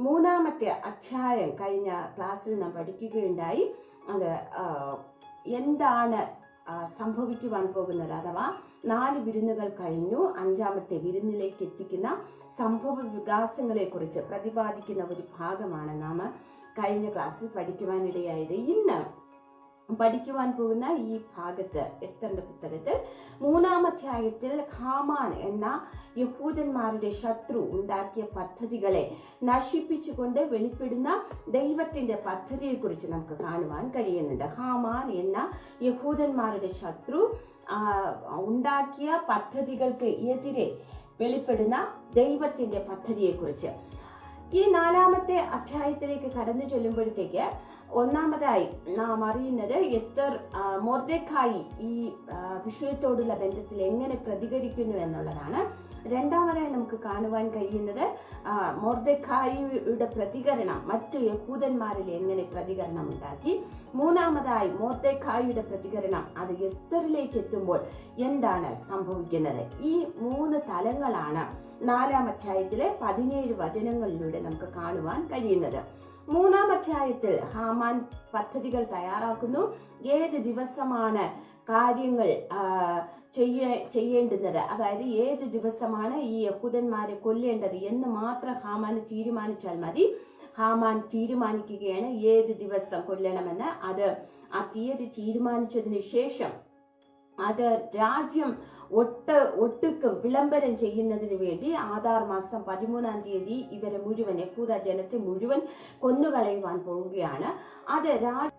മൂന്നാമത്തെ അധ്യായം കഴിഞ്ഞ ക്ലാസ്സിൽ നാം പഠിക്കുകയുണ്ടായി. അത് എന്താണ് സംഭവിക്കുവാൻ പോകുന്നത് അഥവാ നാല് വിരുന്നുകൾ കഴിഞ്ഞു. അഞ്ചാമത്തെ വിരുന്നിലേക്ക് എത്തിക്കുന്ന സംഭവ വികാസങ്ങളെ കുറിച്ച് പ്രതിപാദിക്കുന്ന ഒരു ഭാഗമാണ് നാം കഴിഞ്ഞ ക്ലാസ്സിൽ പഠിക്കുവാനിടയായത്. ഇന്ന് പഠിക്കുവാൻ പോകുന്ന ഈ ഭാഗത്ത് എസ്തറിന്റെ പുസ്തകത്തിൽ മൂന്നാമധ്യായത്തിൽ ഖാമാൻ എന്ന യഹൂദന്മാരുടെ ശത്രു ഉണ്ടാക്കിയ പദ്ധതികളെ നശിപ്പിച്ചുകൊണ്ട് വെളിപ്പെടുന്ന ദൈവത്തിന്റെ പദ്ധതിയെക്കുറിച്ച് നമുക്ക് കാണുവാൻ കഴിയുന്നുണ്ട്. ഹാമാൻ എന്ന യഹൂദന്മാരുടെ ശത്രു ഉണ്ടാക്കിയ പദ്ധതികൾക്ക് എതിരെ വെളിപ്പെടുന്ന ദൈവത്തിന്റെ പദ്ധതിയെക്കുറിച്ച്. ഈ നാലാമത്തെ അധ്യായത്തിലേക്ക് കടന്നു ചെല്ലുമ്പോഴത്തേക്ക് ഒന്നാമതായി നാം അറിയുന്നത് എസ്റ്റർ ആ, ഈ വിഷയത്തോടുള്ള ബന്ധത്തിൽ എങ്ങനെ പ്രതികരിക്കുന്നു എന്നുള്ളതാണ്. രണ്ടാമതായി നമുക്ക് കാണുവാൻ കഴിയുന്നത് ആ, പ്രതികരണം മറ്റു യഹൂദന്മാരിൽ എങ്ങനെ പ്രതികരണം ഉണ്ടാക്കി. മൂന്നാമതായി മൊർദെഖായിയുടെ പ്രതികരണം അത് എസ്തറിലേക്ക് എത്തുമ്പോൾ എന്താണ് സംഭവിക്കുന്നത്? ഈ മൂന്ന് തലങ്ങളാണ് നാലാം അധ്യായത്തിലെ പതിനേഴ് വചനങ്ങളിലൂടെ നമുക്ക് കാണുവാൻ കഴിയുന്നത്. മൂന്നാം അധ്യായത്തിൽ ഹാമാൻ പദ്ധതികൾ തയ്യാറാക്കുന്നു. ഏത് ദിവസമാണ് കാര്യങ്ങൾ ചെയ്യ ചെയ്യേണ്ടുന്നത്? അതായത് ഏത് ദിവസമാണ് ഈ യഹൂദന്മാരെ കൊല്ലേണ്ടത് എന്ന് മാത്രം ഹാമാൻ തീരുമാനിച്ചാൽ മതി. ഹാമാൻ തീരുമാനിക്കുകയാണ് ഏത് ദിവസം കൊല്ലണമെന്ന്. അത് ആ തീയതി തീരുമാനിച്ചതിന് ശേഷം അത് രാജ്യം ഒട്ട് ഒട്ടുക്കും വിളംബരം ചെയ്യുന്നതിന് വേണ്ടി ആധാർ മാസം പതിമൂന്നാം തീയതി ഇവരെ മുഴുവൻ യഹൂദ ജനത്തെ മുഴുവൻ കൊന്നുകളയുവാൻ പോവുകയാണ്. അത് രാജ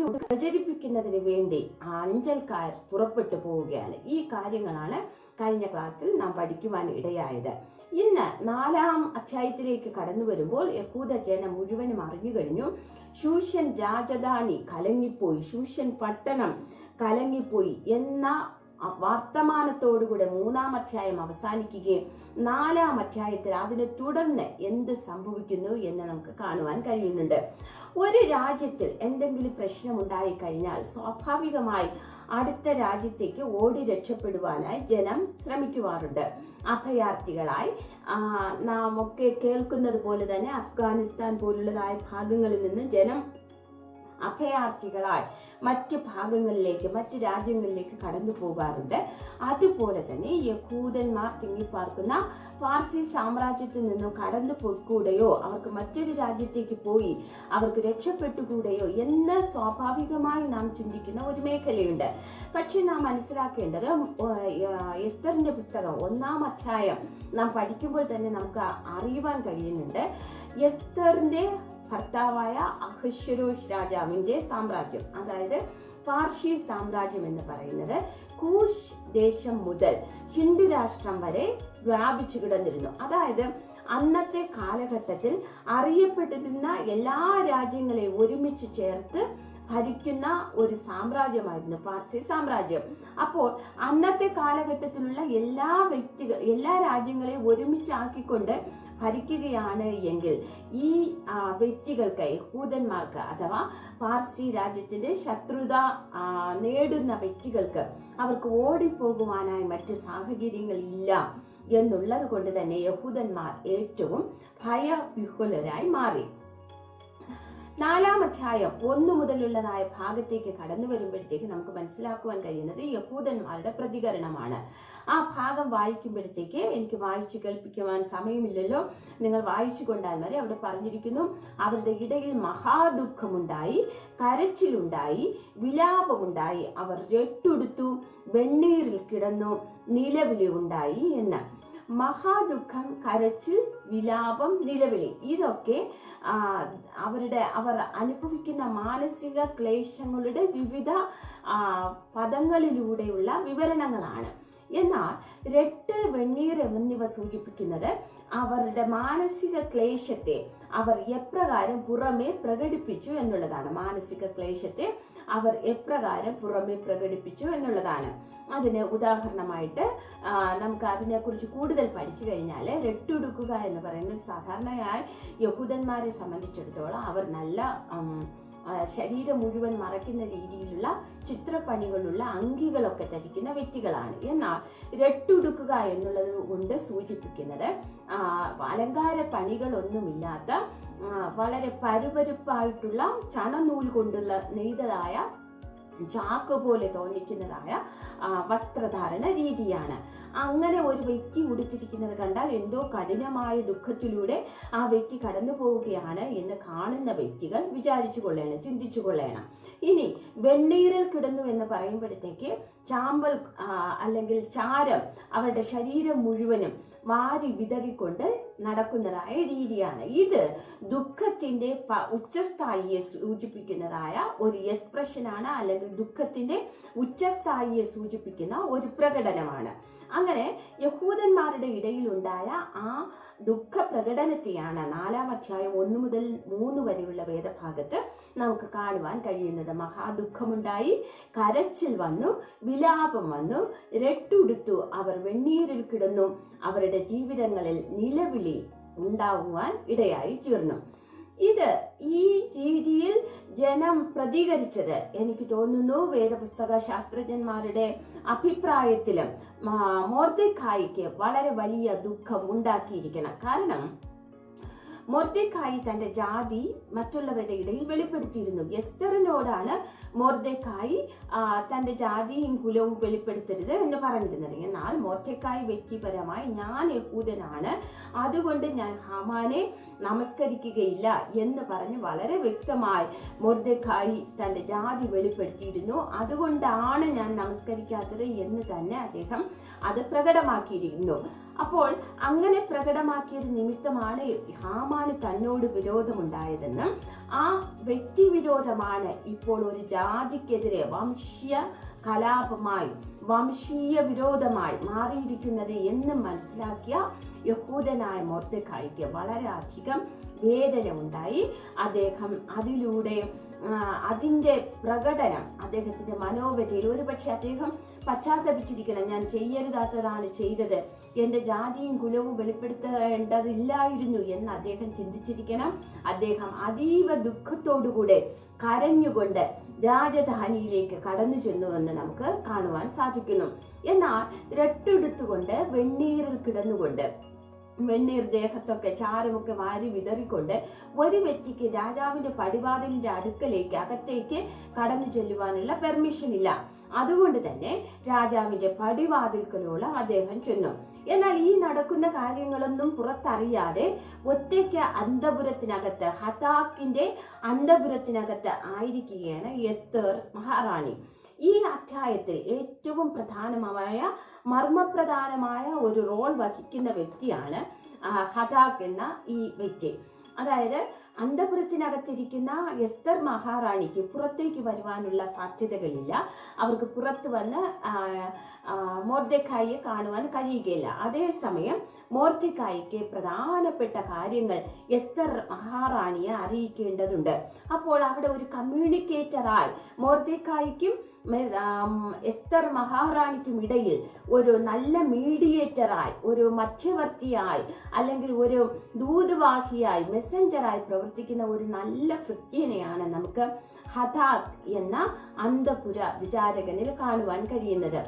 പ്രചരിപ്പിക്കുന്നതിന് വേണ്ടി ആ അഞ്ചൽക്കാർ പുറപ്പെട്ടു പോവുകയാണ്. ഈ കാര്യങ്ങളാണ് കഴിഞ്ഞ ക്ലാസ്സിൽ നാം പഠിക്കുവാൻ ഇടയായത്. ഇന്ന് നാലാം അധ്യായത്തിലേക്ക് കടന്നു വരുമ്പോൾ യഹൂദ ജനം മുഴുവനും അറിഞ്ഞു കഴിഞ്ഞു. ശൂഷൻ രാജധാനി കലങ്ങിപ്പോയി ശൂഷൻ പട്ടണം കലങ്ങിപ്പോയി എന്ന വർത്തമാനത്തോടുകൂടെ മൂന്നാം അധ്യായം അവസാനിക്കുകയും നാലാം അധ്യായത്തിൽ അതിനെ തുടർന്ന് എന്ത് സംഭവിക്കുന്നു എന്ന് നമുക്ക് കാണുവാൻ കഴിയുന്നുണ്ട്. ഒരു രാജ്യത്തിൽ എന്തെങ്കിലും പ്രശ്നമുണ്ടായി കഴിഞ്ഞാൽ സ്വാഭാവികമായി അടുത്ത രാജ്യത്തേക്ക് ഓടി രക്ഷപ്പെടുവാനായി ജനം ശ്രമിക്കുവാറുണ്ട്. അഭയാർത്ഥികളായി. നാം ഒക്കെ കേൾക്കുന്നത് പോലെ തന്നെ അഫ്ഗാനിസ്ഥാൻ പോലുള്ളതായ ഭാഗങ്ങളിൽ നിന്ന് ജനം അഭയാർത്ഥികളായി മറ്റ് ഭാഗങ്ങളിലേക്ക് മറ്റ് രാജ്യങ്ങളിലേക്ക് കടന്നു പോകാറുണ്ട്. അതുപോലെ തന്നെ യഹൂദന്മാർ തിങ്ങിപ്പാർക്കുന്ന പാർസി സാമ്രാജ്യത്തിൽ നിന്നും കടന്നു പോയിക്കൂടെയോ അവർക്ക് മറ്റൊരു രാജ്യത്തേക്ക് പോയി അവർക്ക് രക്ഷപ്പെട്ടുകൂടെയോ എന്ന് സ്വാഭാവികമായി നാം ചിന്തിക്കുന്ന ഒരു മേഖലയുണ്ട്. പക്ഷെ നാം മനസ്സിലാക്കേണ്ടത് എസ്തറിന്റെ പുസ്തകം ഒന്നാം അധ്യായം നാം പഠിക്കുമ്പോൾ തന്നെ നമുക്ക് അറിയുവാൻ കഴിയുന്നുണ്ട്. എസ്തറിന്റെ ഭർത്താവായ അഹശ്വരോഷ് രാജാവിന്റെ സാമ്രാജ്യം അതായത് പാർഷി സാമ്രാജ്യം എന്ന് പറയുന്നത് കൂഷ് ദേശം മുതൽ ഹിന്ദു രാഷ്ട്രം വരെ വ്യാപിച്ചു കിടന്നിരുന്നു. അതായത് അന്നത്തെ കാലഘട്ടത്തിൽ അറിയപ്പെട്ടിരുന്ന എല്ലാ രാജ്യങ്ങളെയും ഒരുമിച്ച് ചേർത്ത് ഭരിക്കുന്ന ഒരു സാമ്രാജ്യമായിരുന്നു പാർസി സാമ്രാജ്യം. അപ്പോൾ അന്നത്തെ കാലഘട്ടത്തിലുള്ള എല്ലാ വ്യക്തികൾ എല്ലാ രാജ്യങ്ങളെയും ഒരുമിച്ചാക്കിക്കൊണ്ട് ഭരിക്കുകയാണ് എങ്കിൽ ഈ വ്യക്തികൾക്ക് യഹൂദന്മാർക്ക് അഥവാ പാർസി രാജ്യത്തിന്റെ ശത്രുത നേടുന്ന വ്യക്തികൾക്ക് അവർക്ക് ഓടിപ്പോകുവാനായി മറ്റ് സാഹചര്യങ്ങൾ ഇല്ല എന്നുള്ളത് കൊണ്ട് തന്നെ യഹൂദന്മാർ ഏറ്റവും ഭയവിഹുലരായി മാറി. നാലാം അധ്യായം ഒന്നു മുതലുള്ളതായ ഭാഗത്തേക്ക് കടന്നു വരുമ്പോഴത്തേക്ക് നമുക്ക് മനസ്സിലാക്കുവാൻ കഴിയുന്നത് യഹൂദന്മാരുടെ പ്രതികരണമാണ്. ആ ഭാഗം വായിക്കുമ്പോഴത്തേക്ക് എനിക്ക് വായിച്ചു കേൾപ്പിക്കുവാൻ സമയമില്ലല്ലോ. നിങ്ങൾ വായിച്ചു കൊണ്ടാൽ മതി. അവിടെ പറഞ്ഞിരിക്കുന്നു അവരുടെ ഇടയിൽ മഹാദുഃഖമുണ്ടായി കരച്ചിലുണ്ടായി വിലാപമുണ്ടായി. അവർ രട്ടുടുത്തു വെണ്ണീരിൽ കിടന്നു നിലവിളി ഉണ്ടായി എന്ന്. മഹാദുഃഖം കരച്ചിൽ വിലാപം നിലവിളി. ഇതൊക്കെ അവരുടെ അവർ അനുഭവിക്കുന്ന മാനസിക ക്ലേശങ്ങളുടെ വിവിധ പദങ്ങളിലൂടെയുള്ള വിവരണങ്ങളാണ്. എന്നാൽ രട്ട് വെണ്ണീർ എന്നിവ സൂചിപ്പിക്കുന്നത് അവരുടെ മാനസിക ക്ലേശത്തെ അവർ എപ്രകാരം പുറമെ പ്രകടിപ്പിച്ചു എന്നുള്ളതാണ്. മാനസിക ക്ലേശത്തെ അവർ എപ്രകാരം പുറമെ പ്രകടിപ്പിച്ചു എന്നുള്ളതാണ്. അതിന് ഉദാഹരണമായിട്ട് നമുക്ക് അതിനെക്കുറിച്ച് കൂടുതൽ പഠിച്ചു കഴിഞ്ഞാൽ രട്ടുടുക്കുക എന്ന് പറയുന്നത് സാധാരണയായി യഹൂദന്മാരെ സംബന്ധിച്ചിടത്തോളം അവർ നല്ല ശരീരം മുഴുവൻ മറയ്ക്കുന്ന രീതിയിലുള്ള ചിത്രപ്പണികളുള്ള അങ്കികളൊക്കെ ധരിക്കുന്ന വ്യക്തികളാണ്. എന്നാൽ രട്ടുടുക്കുക എന്നുള്ളത് കൊണ്ട് സൂചിപ്പിക്കുന്നത് അലങ്കാര പണികളൊന്നുമില്ലാത്ത വളരെ പരുപരുപ്പായിട്ടുള്ള ചണനൂൽ കൊണ്ടുള്ള നെയ്തതായ ചാക്ക് പോലെ തോന്നിക്കുന്നതായ വസ്ത്രധാരണ രീതിയാണ്. അങ്ങനെ ഒരു വ്യക്തി മുടിച്ചിരിക്കുന്നത് കണ്ടാൽ എന്തോ കഠിനമായ ദുഃഖത്തിലൂടെ ആ വ്യക്തി കടന്നു പോവുകയാണ് എന്ന് കാണുന്ന വ്യക്തികൾ വിചാരിച്ചു കൊള്ളണം ചിന്തിച്ചു കൊള്ളണം. ഇനി വെണ്ണീരിൽ കിടന്നു എന്ന് പറയുമ്പോഴത്തേക്ക് ചാമ്പൽ അല്ലെങ്കിൽ ചാരം അവരുടെ ശരീരം മുഴുവനും വാരി വിതറിക്കൊണ്ട് നടക്കുന്നതായ രീതിയാണ്. ഇത് ദുഃഖത്തിന്റെ പ- ഉച്ചസ്ഥായിയെ സൂചിപ്പിക്കുന്നതായ ഒരു എക്സ്പ്രഷനാണ് അല്ലെങ്കിൽ ദുഃഖത്തിന്റെ ഉച്ചസ്ഥായിയെ സൂചിപ്പിക്കുന്ന ഒരു പ്രകടനമാണ്. അങ്ങനെ യഹൂദന്മാരുടെ ഇടയിലുണ്ടായ ആ ദുഃഖ പ്രകടനത്തെയാണ് നാലാം അധ്യായം ഒന്ന് മുതൽ മൂന്ന് വരെയുള്ള വേദഭാഗത്ത് നമുക്ക് കാണുവാൻ കഴിയുന്നത്. മഹാദുഃഖമുണ്ടായി കരച്ചിൽ വന്നു വിലാപം വന്നു രട്ടുടുത്തു അവർ വെണ്ണീരിൽ കിടന്നു അവരുടെ ജീവിതങ്ങളിൽ നിലവിളി ഉണ്ടാവുവാൻ ഇടയായി തീർന്നു. ഇത് ഈ രീതിയിൽ ജനം പ്രതികരിച്ചത്. എനിക്ക് തോന്നുന്നു വേദപുസ്തക ശാസ്ത്രജ്ഞന്മാരുടെ അഭിപ്രായത്തിലും മോർദക്കായിക്ക് വളരെ വലിയ ദുഃഖം ഉണ്ടാക്കിയിരിക്കണം. കാരണം മൊർദക്കായി തന്റെ ജാതി മറ്റുള്ളവരുടെ ഇടയിൽ വെളിപ്പെടുത്തിയിരുന്നു. എസ്തറിനോടാണ് മൊർദേക്കായി തന്റെ ജാതിയും കുലവും വെളിപ്പെടുത്തരുത് എന്ന് പറഞ്ഞിരുന്നത്. എന്നാൽ മൊർദേക്കായി വ്യക്തിപരമായി ഞാൻ യഹൂദനാണ്. അതുകൊണ്ട് ഞാൻ ഹമാനെ നമസ്കരിക്കുകയില്ല എന്ന് പറഞ്ഞ് വളരെ വ്യക്തമായി മൊർദേക്കായി തന്റെ ജാതി വെളിപ്പെടുത്തിയിരുന്നു. അതുകൊണ്ടാണ് ഞാൻ നമസ്കരിക്കാത്തത് എന്ന് തന്നെ അദ്ദേഹം അത് പ്രകടമാക്കിയിരുന്നു. അപ്പോൾ അങ്ങനെ പ്രകടമാക്കിയത് നിമിത്തമാണ് ഹാമാന് തന്നോട് വിരോധമുണ്ടായതെന്ന്. ആ വ്യക്തി വിരോധമാണ് ഇപ്പോൾ ഒരു ജാതിക്കെതിരെ വംശീയ കലാപമായി വംശീയ വിരോധമായി മാറിയിരിക്കുന്നത് എന്ന് മനസ്സിലാക്കിയ യഹൂദനായ മൊർത്തക്കായിക്ക് വളരെയധികം വേദന ഉണ്ടായി അദ്ദേഹം അതിലൂടെ അതിന്റെ പ്രകടനം അദ്ദേഹത്തിന്റെ മനോവ്യതയിൽ ഒരുപക്ഷെ അദ്ദേഹം പശ്ചാത്തപിച്ചിരിക്കണം ഞാൻ ചെയ്യരുതാത്തതാണ് ചെയ്തത്. എന്റെ ജാതിയും കുലവും വെളിപ്പെടുത്തേണ്ടതില്ലായിരുന്നു എന്ന് അദ്ദേഹം ചിന്തിച്ചിരിക്കണം. അദ്ദേഹം അതീവ ദുഃഖത്തോടുകൂടെ കരഞ്ഞുകൊണ്ട് രാജധാനിയിലേക്ക് കടന്നു ചെന്നു എന്ന് നമുക്ക് കാണുവാൻ സാധിക്കുന്നു. എന്നാൽ രട്ടെടുത്തുകൊണ്ട് വെണ്ണീറിൽ കിടന്നുകൊണ്ട് വെണ്ണീർ ദേഹത്തൊക്കെ ചാരമൊക്കെ വാരി വിതറിക്കൊണ്ട് ഒരു വ്യക്തിക്ക് രാജാവിന്റെ പടിവാതിലിന്റെ അടുക്കലേക്ക് അകത്തേക്ക് കടന്നു ചെല്ലുവാനുള്ള പെർമിഷൻ ഇല്ല. അതുകൊണ്ട് തന്നെ രാജാവിന്റെ പടിവാതിൽക്കലോളം അദ്ദേഹം ചെന്നു. എന്നാൽ ഈ നടക്കുന്ന കാര്യങ്ങളൊന്നും പുറത്തറിയാതെ ഒറ്റയ്ക്ക് അന്തപുരത്തിനകത്ത് ഹതാക്കിന്റെ അന്തപുരത്തിനകത്ത് ആയിരിക്കുകയാണ് എസ്തർ മഹാറാണി. ഈ അധ്യായത്തിൽ ഏറ്റവും പ്രധാനമായ മർമ്മപ്രധാനമായ ഒരു റോൾ വഹിക്കുന്ന വ്യക്തിയാണ് ഹതാക്ക് എന്ന ഈ വ്യക്തി. അതായത് അന്തപുരത്തിനകത്തിരിക്കുന്ന എസ്തർ മഹാറാണിക്ക് പുറത്തേക്ക് വരുവാനുള്ള സാധ്യതകളില്ല. അവർക്ക് പുറത്ത് വന്ന് മോർദെക്കായിയെ കാണുവാൻ കഴിയുകയില്ല. അതേസമയം മോർദക്കായിക്ക് പ്രധാനപ്പെട്ട കാര്യങ്ങൾ എസ്തർ മഹാറാണിയെ അറിയിക്കേണ്ടതുണ്ട്. അപ്പോൾ അവിടെ ഒരു കമ്മ്യൂണിക്കേറ്ററായി മോർദെക്കായിക്കും എസ്തർ മഹാറാണിക്കും ഇടയിൽ ഒരു നല്ല മീഡിയേറ്ററായി ഒരു മധ്യവർത്തിയായി അല്ലെങ്കിൽ ഒരു ദൂതുവാഹിയായി മെസ്സഞ്ചറായി പ്രവർത്തിക്കുന്ന ഒരു നല്ല ഭൃത്യനെയാണ് നമുക്ക് ഹതാക് എന്ന അന്തപുര വിചാരകനിൽ കാണുവാൻ കഴിയുന്നത്.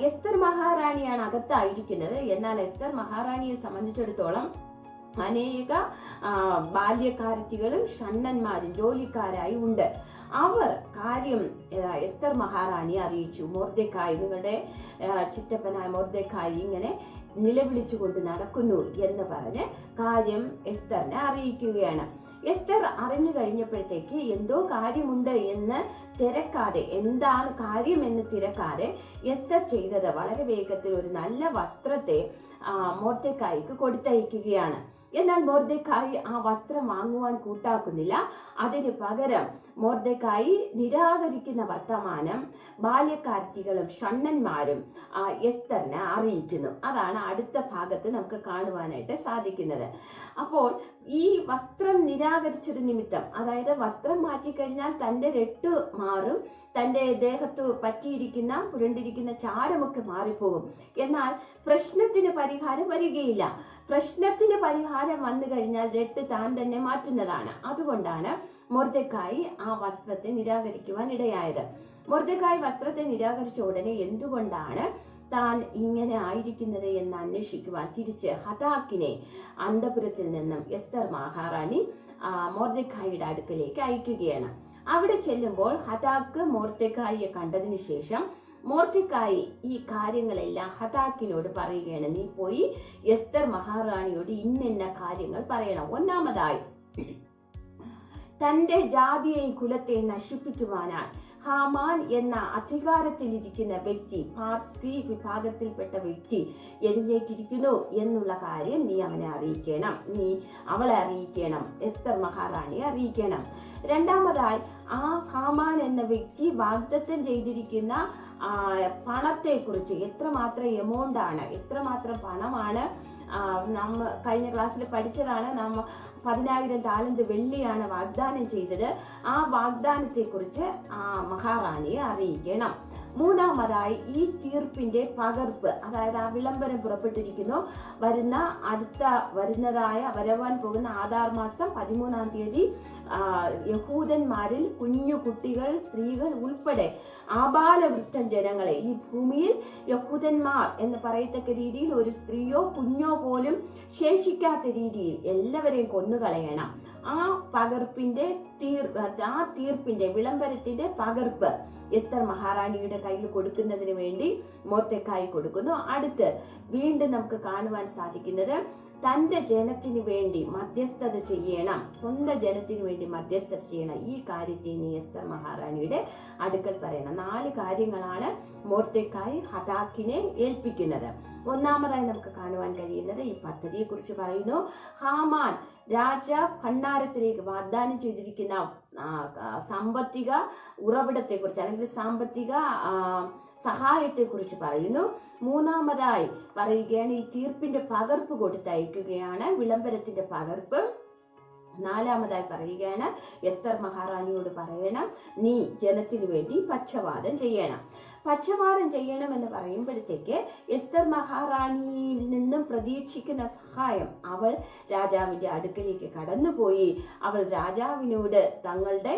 എസ്തർ മഹാറാണിയാണ് അകത്തായിരിക്കുന്നത്. എന്നാൽ എസ്തർ മഹാറാണിയെ സംബന്ധിച്ചിടത്തോളം അനേക ബാല്യക്കാരത്തികളും ഷണ്ണന്മാരും ജോലിക്കാരായി ഉണ്ട്. അവർ കാര്യം എസ്തർ മഹാറാണി അറിയിച്ചു. മോർദെക്കായി നിങ്ങളുടെ ചിറ്റപ്പനായ മോർദെക്കായി ഇങ്ങനെ നിലവിളിച്ചുകൊണ്ട് നടക്കുന്നു എന്ന് പറഞ്ഞ് കാര്യം എസ്തറിനെ അറിയിക്കുകയാണ്. എസ്തർ അറിഞ്ഞു കഴിഞ്ഞപ്പോഴത്തേക്ക് എന്തോ കാര്യമുണ്ട് എന്ന് തിരക്കാതെ എന്താണ് കാര്യം എന്ന് തിരക്കാതെ എസ്തർ ചെയ്തത് വളരെ വേഗത്തിൽ ഒരു നല്ല വസ്ത്രത്തെ മോർത്തേക്കായിക്ക് കൊടുത്തയക്കുകയാണ്. എന്നാൽ മോർദെക്കായി ആ വസ്ത്രം വാങ്ങുവാൻ കൂട്ടാക്കുന്നില്ല. അതിന് പകരം മോർദെക്കായി നിരാകരിക്കുന്ന വർത്തമാനം ബാല്യക്കാർത്തികളും ഷണ്ണന്മാരും എസ്തറിനെ അറിയിക്കുന്നു. അതാണ് അടുത്ത ഭാഗത്ത് നമുക്ക് കാണുവാനായിട്ട് സാധിക്കുന്നത്. അപ്പോൾ ഈ വസ്ത്രം നിരാകരിച്ചത് നിമിത്തം അതായത് വസ്ത്രം മാറ്റിക്കഴിഞ്ഞാൽ തന്റെ രട്ട് മാറും തന്റെ ദേഹത്ത് പറ്റിയിരിക്കുന്ന പുരണ്ടിരിക്കുന്ന ചാരമൊക്കെ മാറിപ്പോകും. എന്നാൽ പ്രശ്നത്തിന് പരിഹാരം വരികയില്ല. പ്രശ്നത്തിന് പരിഹാരം വന്നു കഴിഞ്ഞാൽ രട്ട് താൻ തന്നെ മാറ്റുന്നതാണ്. അതുകൊണ്ടാണ് മൊർദക്കായി ആ വസ്ത്രത്തെ നിരാകരിക്കുവാൻ ഇടയായത്. മൊർദക്കായി വസ്ത്രത്തെ നിരാകരിച്ച ഉടനെ എന്തുകൊണ്ടാണ് താൻ ഇങ്ങനെ ആയിരിക്കുന്നത് എന്ന് അന്വേഷിക്കുവാൻ തിരിച്ച് ഹതാക്കിനെ അന്തപുരത്തിൽ നിന്നും എസ്തർ മഹാറാണി ആ, മൊർദെഖായിയുടെ അടുക്കലേക്ക് അയക്കുകയാണ്. അവിടെ ചെല്ലുമ്പോൾ ഹതാക്ക് മോർദക്കായിയെ കണ്ടതിന് ശേഷം മോർദെഖായി ഈ കാര്യങ്ങളെല്ലാം ഹതാക്കിനോട് പറയുകയാണ് നീ പോയി എസ്തർ മഹാറാണിയോട് ഇന്നിന്ന കാര്യങ്ങൾ പറയണം. ഒന്നാമതായി തന്റെ ജാതിയെയും കുലത്തെയും നശിപ്പിക്കുവാനായി. ഹാമാൻ എന്ന അധികാരത്തിലിരിക്കുന്ന വ്യക്തി പാർസി വിഭാഗത്തിൽപ്പെട്ട വ്യക്തി എഴുന്നേറ്റിരിക്കുന്നു എന്നുള്ള കാര്യം നീ അവനെ അറിയിക്കണം. നീ അവളെ അറിയിക്കണം. എസ്തർ മഹാറാണിയെ അറിയിക്കണം. രണ്ടാമതായി ആ ഹാമാൻ എന്ന വ്യക്തി വാഗ്ദത്തം ചെയ്തിരിക്കുന്ന പണത്തെക്കുറിച്ച് എത്രമാത്രം എമൗണ്ട് ആണ് എത്രമാത്രം പണമാണ് നമ്മ കഴിഞ്ഞ ക്ലാസ്സിൽ പഠിച്ചതാണ് നമ്മ പതിനായിരം താലന്ത് വെള്ളിയാണ് വാഗ്ദാനം ചെയ്തത്. ആ വാഗ്ദാനത്തെക്കുറിച്ച് ആ മഹാറാണിയെ അറിയിക്കണം. മൂന്നാമതായി ഈ തീർപ്പിന്റെ പകർപ്പ് അതായത് ആ വിളംബരം പുറപ്പെട്ടിരിക്കുന്നു. വരുന്ന അടുത്ത വരുന്നതായ വരവാൻ പോകുന്ന ആധാർ മാസം പതിമൂന്നാം തീയതി യഹൂദന്മാരിൽ കുഞ്ഞു കുട്ടികൾ സ്ത്രീകൾ ഉൾപ്പെടെ ആബാലവൃദ്ധം ജനങ്ങളെ ഈ ഭൂമിയിൽ യഹൂദന്മാർ എന്ന് പറയത്തക്ക രീതിയിൽ ഒരു സ്ത്രീയോ കുഞ്ഞോ പോലും ശേഷിക്കാത്ത രീതിയിൽ എല്ലാവരെയും കൊന്നുകളയണം ആ പകർപ്പിന്റെ തീർ ആ തീർപ്പിന്റെ വിളംബരത്തിന്റെ പകർപ്പ് എസ്തർ മഹാറാണിയുടെ കയ്യിൽ കൊടുക്കുന്നതിന് വേണ്ടി മോർത്തക്കായി കൊടുക്കുന്നു. അടുത്ത് വീണ്ടും നമുക്ക് കാണുവാൻ സാധിക്കുന്നത് തന്റെ ജനത്തിന് വേണ്ടി മധ്യസ്ഥത ചെയ്യണം. സ്വന്തം ജനത്തിന് വേണ്ടി മധ്യസ്ഥത ചെയ്യണം. ഈ കാര്യത്തെ നീ എസ്തർ മഹാറാണിയുടെ അടുക്കൽ പറയണം. നാല് കാര്യങ്ങളാണ് മോർത്തേക്കായി ഹതാക്കിനെ ഏൽപ്പിക്കുന്നത്. ഒന്നാമതായി നമുക്ക് കാണുവാൻ കഴിയുന്നത് ഈ പദ്ധതിയെ കുറിച്ച് പറയുന്നു. ഹാമാൻ രാജ ഭണ്ണാരത്തിലേക്ക് വാഗ്ദാനം ചെയ്തിരിക്കുന്ന സാമ്പത്തിക ഉറവിടത്തെക്കുറിച്ച് അല്ലെങ്കിൽ സാമ്പത്തിക സഹായത്തെക്കുറിച്ച് പറയുന്നു. മൂന്നാമതായി പറയുകയാണ് ഈ തീർപ്പിന്റെ പകർപ്പ് കൊടുത്തയക്കുകയാണ് വിളംബരത്തിന്റെ പകർപ്പ്. നാലാമതായി പറയുകയാണ്. എസ്തർ മഹാറാണിയോട് പറയണം നീ ജനത്തിനു വേണ്ടി പക്ഷവാദം ചെയ്യണം. പക്ഷപാതം ചെയ്യണമെന്ന് പറയുമ്പോഴത്തേക്ക് എസ്തർ മഹാറാണിയിൽ നിന്നും പ്രതീക്ഷിക്കുന്ന സഹായം അവൾ രാജാവിന്റെ അടുക്കലേക്ക് കടന്നുപോയി. അവൾ രാജാവിനോട് തങ്ങളുടെ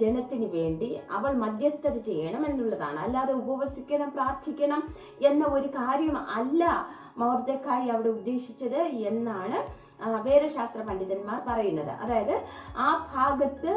ജനത്തിന് വേണ്ടി അവൾ മധ്യസ്ഥത ചെയ്യണം എന്നുള്ളതാണ്. അല്ലാതെ ഉപവസിക്കണം പ്രാർത്ഥിക്കണം എന്ന ഒരു കാര്യം അല്ല മൗർദക്കായി അവിടെ ഉദ്ദേശിച്ചത് എന്നാണ് ആ, വേദശാസ്ത്ര പണ്ഡിതന്മാർ പറയുന്നത്. അതായത് ആ ഭാഗത്ത്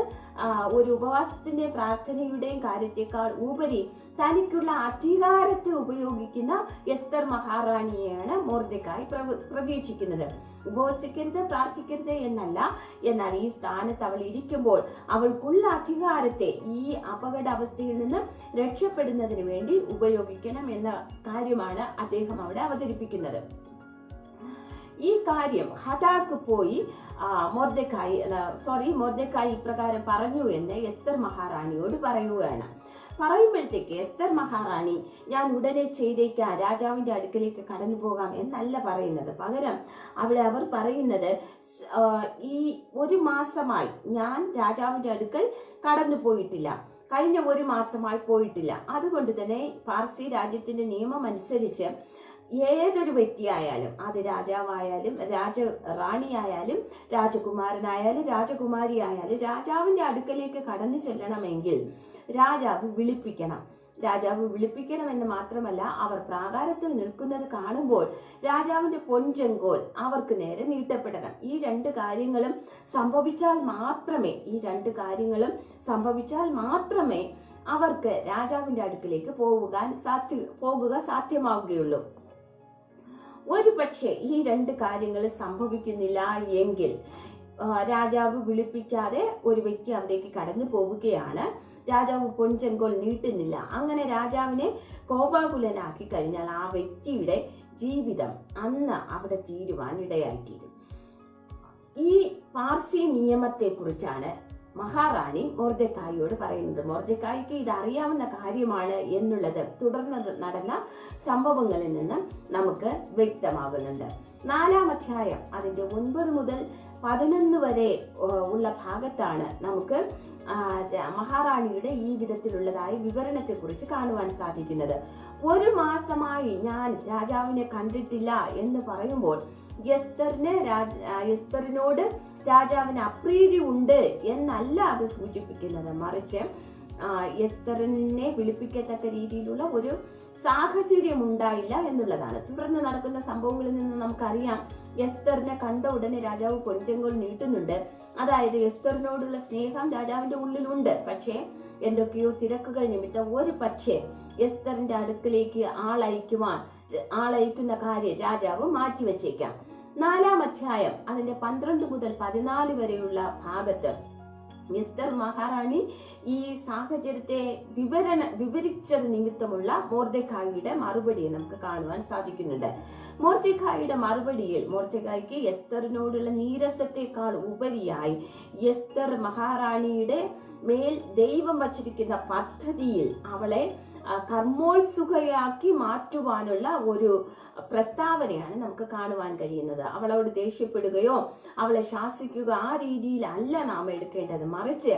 ഒരു ഉപവാസത്തിന്റെ പ്രാർത്ഥനയുടെയും കാര്യത്തെക്കാൾ ഉപരി തനിക്കുള്ള അധികാരത്തെ ഉപയോഗിക്കുന്ന എസ്തർ മഹാറാണിയെയാണ് മോർദക്കായി പ്രതീക്ഷിക്കുന്നത്. ഉപവസിക്കരുത് പ്രാർത്ഥിക്കരുത് എന്നല്ല. എന്നാൽ ഈ സ്ഥാനത്ത് അവൾ ഇരിക്കുമ്പോൾ അവൾക്കുള്ള അധികാരത്തെ ഈ അപകട അവസ്ഥയിൽ നിന്ന് രക്ഷപ്പെടുന്നതിന് വേണ്ടി ഉപയോഗിക്കണം എന്ന കാര്യമാണ് അദ്ദേഹം അവിടെ അവതരിപ്പിക്കുന്നത്. ഈ കാര്യം ഹതാക്ക് പോയി മൊർദക്കായി സോറി മൊർദക്കായി ഇപ്രകാരം പറഞ്ഞു എന്ന് എസ്തർ മഹാറാണിയോട് പറയുകയാണ്. പറയുമ്പോഴത്തേക്ക് എസ്തർ മഹാറാണി ഞാൻ ഉടനെ ചെയ്തേക്കാം രാജാവിന്റെ അടുക്കലേക്ക് കടന്നു പോകാം എന്നല്ല പറയുന്നത്. പകരം അവിടെ അവർ പറയുന്നത് ഈ ഒരു മാസമായി ഞാൻ രാജാവിന്റെ അടുക്കൽ കടന്നു പോയിട്ടില്ല. കഴിഞ്ഞ ഒരു മാസമായി പോയിട്ടില്ല. അതുകൊണ്ട് തന്നെ പാർസി രാജ്യത്തിന്റെ നിയമം അനുസരിച്ച് ഏതൊരു വ്യക്തിയായാലും അത് രാജാവായാലും രാജ റാണിയായാലും രാജകുമാരനായാലും രാജകുമാരിയായാലും രാജാവിന്റെ അടുക്കലേക്ക് കടന്നു ചെല്ലണമെങ്കിൽ രാജാവ് വിളിപ്പിക്കണം. രാജാവ് വിളിപ്പിക്കണമെന്ന് മാത്രമല്ല അവർ പ്രാകാരത്തിൽ നിൽക്കുന്നത് കാണുമ്പോൾ രാജാവിന്റെ പൊൻചെങ്കോൽ അവർക്ക് നേരെ നീട്ടപ്പെടണം. ഈ രണ്ട് കാര്യങ്ങളും സംഭവിച്ചാൽ മാത്രമേ ഈ രണ്ട് കാര്യങ്ങളും സംഭവിച്ചാൽ മാത്രമേ അവർക്ക് രാജാവിന്റെ അടുക്കിലേക്ക് പോകാൻ സാധ്യ പോകുക സാധ്യമാവുകയുള്ളൂ. ഒരു പക്ഷേ ഈ രണ്ട് കാര്യങ്ങൾ സംഭവിക്കുന്നില്ല എങ്കിൽ രാജാവ് വിളിപ്പിക്കാതെ ഒരു വ്യക്തി അവിടേക്ക് കടന്നു പോവുകയാണ്. രാജാവ് പൊൻചെങ്കോൽ നീട്ടുന്നില്ല. അങ്ങനെ രാജാവിനെ കോപാകുലനാക്കി കഴിഞ്ഞാൽ ആ വ്യക്തിയുടെ ജീവിതം അന്ന് അവിടെ തീരുവാൻ ഇടയായിത്തീരും. ഈ പാർസി നിയമത്തെക്കുറിച്ചാണ് മഹാറാണി മൊർദക്കായിയോട് പറയുന്നത്. മൊർദക്കായിക്ക് ഇത് അറിയാവുന്ന കാര്യമാണ് എന്നുള്ളത്. തുടർന്ന് നടന്ന സംഭവങ്ങളിൽ നിന്ന് നമുക്ക് വ്യക്തമാകുന്നുണ്ട്. നാലാം അധ്യായം അതിന്റെ ഒൻപത് മുതൽ പതിനൊന്ന് വരെ ഉള്ള ഭാഗത്താണ് നമുക്ക് മഹാറാണിയുടെ ഈ വിധത്തിലുള്ളതായ വിവരണത്തെ കുറിച്ച് കാണുവാൻ സാധിക്കുന്നത്. ഒരു മാസമായി ഞാൻ രാജാവിനെ കണ്ടിട്ടില്ല എന്ന് പറയുമ്പോൾ യസ്തറിനെ രാജ ആ, എസ്തറിനോട് രാജാവിന് അപ്രീതി ഉണ്ട് എന്നല്ല അത് സൂചിപ്പിക്കുന്നത് മറിച്ച് എസ്തറിനെ വിളിപ്പിക്കത്തക്ക രീതിയിലുള്ള ഒരു സാഹചര്യം ഉണ്ടായില്ല എന്നുള്ളതാണ്. തുടർന്ന് നടക്കുന്ന സംഭവങ്ങളിൽ നിന്ന് നമുക്കറിയാം എസ്തറിനെ കണ്ട ഉടനെ രാജാവ് കൊഞ്ചങ്കോൾ നീട്ടുന്നുണ്ട്. അതായത് എസ്തറിനോടുള്ള സ്നേഹം രാജാവിന്റെ ഉള്ളിലുണ്ട്. പക്ഷേ എന്തൊക്കെയോ തിരക്കുകൾ നിമിത്തം ഒരു പക്ഷേ എസ്തറിന്റെ അടുക്കിലേക്ക് ആളയക്കുവാൻ ആളയക്കുന്ന കാര്യം രാജാവ് മാറ്റിവെച്ചേക്കാം. നാലാം അധ്യായം അതിന്റെ പന്ത്രണ്ട് മുതൽ പതിനാല് വരെയുള്ള ഭാഗത്ത്. മിസ്റ്റർ മഹാറാണി ഈ സാഹചര്യത്തെ വിവരണ വിവരിച്ചത് നിമിത്തമുള്ള മോർദക്കായിയുടെ മറുപടിയെ നമുക്ക് കാണുവാൻ സാധിക്കുന്നുണ്ട്. മോർദക്കായിയുടെ മറുപടിയിൽ മോർദക്കായിക്ക് എസ്തറിനോടുള്ള നീരസത്തെക്കാൾ ഉപരിയായി എസ്തർ മഹാറാണിയുടെ മേൽ ദൈവം വച്ചിരിക്കുന്ന പദ്ധതിയിൽ അവളെ കർമ്മോത്സുകയാക്കി മാറ്റുവാനുള്ള ഒരു പ്രസ്താവനയാണ് നമുക്ക് കാണുവാൻ കഴിയുന്നത്. അവളോട് ദേഷ്യപ്പെടുകയോ അവളെ ശാസിക്കുക ആ രീതിയിലല്ല നാം എടുക്കേണ്ടത്. മറിച്ച്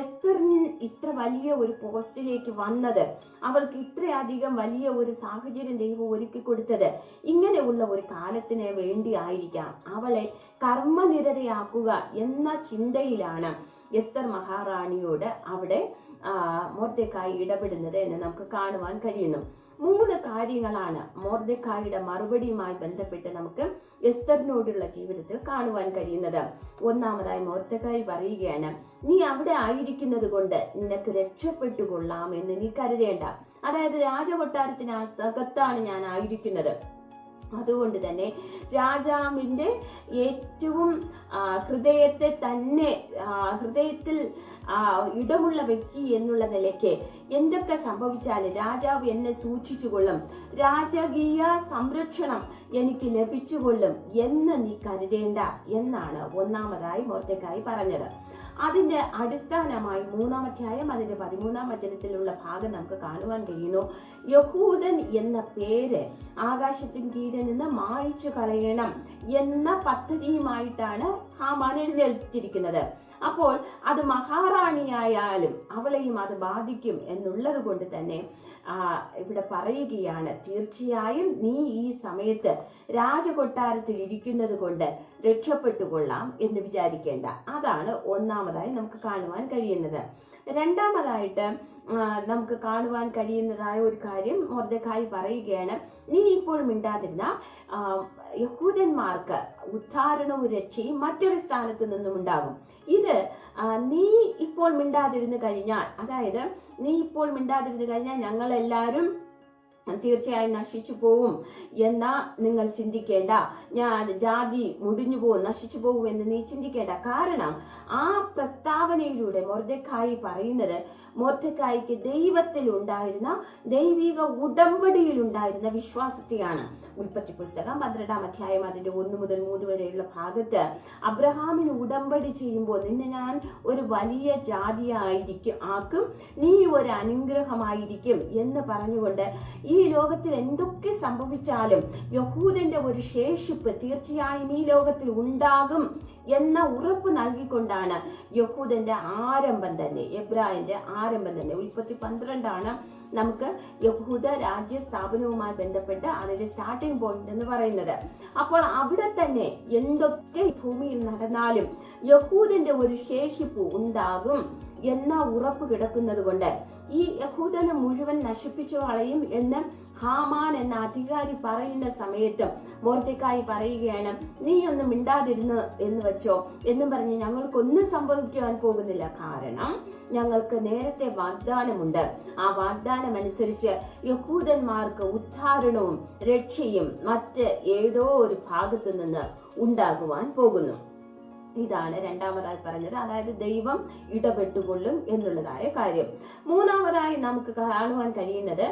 എസ്തറിന് ഇത്ര വലിയ ഒരു പോസ്റ്റിലേക്ക് വന്നത് അവൾക്ക് ഇത്രയധികം വലിയ ഒരു സാഹചര്യം ദൈവം ഒരുക്കി കൊടുത്തത് ഇങ്ങനെയുള്ള ഒരു കാലത്തിന് വേണ്ടി ആയിരിക്കാം. അവളെ കർമ്മനിരതയാക്കുക എന്ന ചിന്തയിലാണ് എസ്തർ മഹാറാണിയോട് അവിടെ മോർദെക്കായി ഇടപെടുന്നത് എന്ന് നമുക്ക് കാണുവാൻ കഴിയുന്നു. മൂന്ന് കാര്യങ്ങളാണ് മോർദക്കായുടെ മറുപടിയുമായി ബന്ധപ്പെട്ട് നമുക്ക് എസ്തറിനോടുള്ള ജീവിതത്തിൽ കാണുവാൻ കഴിയുന്നത്. ഒന്നാമതായി മോർദക്കായി പറയുകയാണ് നീ അവിടെ ആയിരിക്കുന്നത് കൊണ്ട് നിനക്ക് രക്ഷപ്പെട്ടുകൊള്ളാം എന്ന് നീ കരുതേണ്ട. അതായത് രാജകൊട്ടാരത്തിനകത്താണ് ഞാൻ ആയിരിക്കുന്നത്. അതുകൊണ്ട് തന്നെ രാജാവിന്റെ ഏറ്റവും ഹൃദയത്തെ തന്നെ ഹൃദയത്തിൽ ഇടമുള്ള വ്യക്തി എന്നുള്ള നിലയ്ക്ക് എന്തൊക്കെ സംഭവിച്ചാലും രാജാവ് എന്നെ സൂക്ഷിച്ചുകൊള്ളും. രാജകീയ സംരക്ഷണം എനിക്ക് ലഭിച്ചുകൊള്ളും എന്ന് നീ കരുതേണ്ട എന്നാണ് ഒന്നാമതായി മോർത്തേക്കായി പറഞ്ഞത്. അതിന്റെ അടിസ്ഥാനമായി മൂന്നാം അധ്യായം അതിന്റെ പതിമൂന്നാം വചനത്തിലുള്ള ഭാഗം നമുക്ക് കാണുവാൻ കഴിയുന്നു. യഹൂദൻ എന്ന പേര് ആകാശത്തിൻ കീഴിൽ നിന്ന് മായിച്ചു കളയണം എന്ന പദ്ധതിയുമായിട്ടാണ് ഹാമാൻ എഴുന്നേൽച്ചിരിക്കുന്നത് അപ്പോൾ അത് മഹാറാണിയായാലും അവളെയും അത് ബാധിക്കും എന്നുള്ളത് കൊണ്ട് തന്നെ ഇവിടെ പറയുകയാണ് തീർച്ചയായും നീ ഈ സമയത്ത് രാജകൊട്ടാരത്തിൽ ഇരിക്കുന്നത് കൊണ്ട് രക്ഷപ്പെട്ടുകൊള്ളാം എന്ന് വിചാരിക്കേണ്ട. അതാണ് ഒന്നാമതായി നമുക്ക് കാണുവാൻ കഴിയുന്നത്. രണ്ടാമതായിട്ട് നമുക്ക് കാണുവാൻ കഴിയുന്നതായ ഒരു കാര്യം മൊർദക്കായി പറയുകയാണ്. നീ ഇപ്പോൾ മിണ്ടാതിരുന്ന യഹൂദന്മാർക്ക് ഉദ്ധാരണവും രക്ഷയും മറ്റൊരു സ്ഥാനത്ത് നിന്നും ഉണ്ടാകും. ഇത് നീ ഇപ്പോൾ മിണ്ടാതിരുന്ന് കഴിഞ്ഞാൽ അതായത് നീ ഇപ്പോൾ മിണ്ടാതിരുന്ന് കഴിഞ്ഞാൽ ഞങ്ങളെല്ലാവരും തീർച്ചയായും നശിച്ചു പോവും എന്നാ നിങ്ങൾ ചിന്തിക്കേണ്ട. ഞാൻ ജാതി മുടിഞ്ഞു പോവും നശിച്ചു പോകും എന്ന് നീ ചിന്തിക്കേണ്ട. കാരണം ആ പ്രസ്താവനയിലൂടെ മൊർദക്കായി പറയുന്നത് മൊർദക്കായിക്ക് ദൈവത്തിൽ ഉണ്ടായിരുന്ന ദൈവിക ഉടമ്പടിയിൽ ഉണ്ടായിരുന്ന വിശ്വാസത്തെയാണ്. ഉൽപ്പത്തി പുസ്തകം പന്ത്രണ്ടാം അധ്യായം അതിന്റെ ഒന്ന് മുതൽ മൂന്ന് വരെയുള്ള ഭാഗത്ത് അബ്രഹാമിന് ഉടമ്പടി ചെയ്യുമ്പോൾ നിന്നെ ഞാൻ ഒരു വലിയ ജാതിയായിരിക്കും ആക്കും നീ ഒരു അനുഗ്രഹമായിരിക്കും എന്ന് പറഞ്ഞുകൊണ്ട് ഈ ലോകത്തിൽ എന്തൊക്കെ സംഭവിച്ചാലും യഹൂദന്റെ ഒരു ശേഷിപ്പ് തീർച്ചയായും ഈ ലോകത്തിൽ ഉണ്ടാകും എന്ന ഉറപ്പ് നൽകിക്കൊണ്ടാണ് യഹൂദന്റെ ആരംഭം തന്നെ എബ്രാഹിന്റെ ആരംഭം തന്നെ. ഉൽപ്പത്തി പന്ത്രണ്ടാണ് നമുക്ക് യഹൂദ രാജ്യ സ്ഥാപനവുമായി ബന്ധപ്പെട്ട് അതിന്റെ സ്റ്റാർട്ടിംഗ് പോയിന്റ് എന്ന് പറയുന്നത്. അപ്പോൾ അവിടെ തന്നെ എന്തൊക്കെ ഭൂമിയിൽ നടന്നാലും യഹൂദന്റെ ഒരു ശേഷിപ്പ് ഉണ്ടാകും. എന്ന ഉറപ്പ് കിടക്കുന്നത് കൊണ്ട് ഈ യഹൂദനെ മുഴുവൻ നശിപ്പിച്ചു കളയും എന്ന് ഹാമാൻ എന്ന അധികാരി പറയുന്ന സമയത്തും മോർത്തിക്കായി പറയുകയാണ് നീ ഒന്നും മിണ്ടാതിരുന്ന് എന്ന് വെച്ചോ? എന്നും പറഞ്ഞ് ഞങ്ങൾക്കൊന്നും സംഭവിക്കുവാൻ പോകുന്നില്ല. കാരണം ഞങ്ങൾക്ക് നേരത്തെ വാഗ്ദാനമുണ്ട്. ആ വാഗ്ദാനം അനുസരിച്ച് യഹൂദന്മാർക്ക് ഉദ്ധാരണവും രക്ഷയും മറ്റ് ഏതോ ഒരു ഭാഗത്തു നിന്ന് ഉണ്ടാകുവാൻ പോകുന്നു. ഇതാണ് രണ്ടാമതായി പറഞ്ഞത് അതായത് ദൈവം ഇടപെട്ടുകൊള്ളും എന്നുള്ളതായ കാര്യം. മൂന്നാമതായി നമുക്ക് കാണുവാൻ കഴിയുന്നത്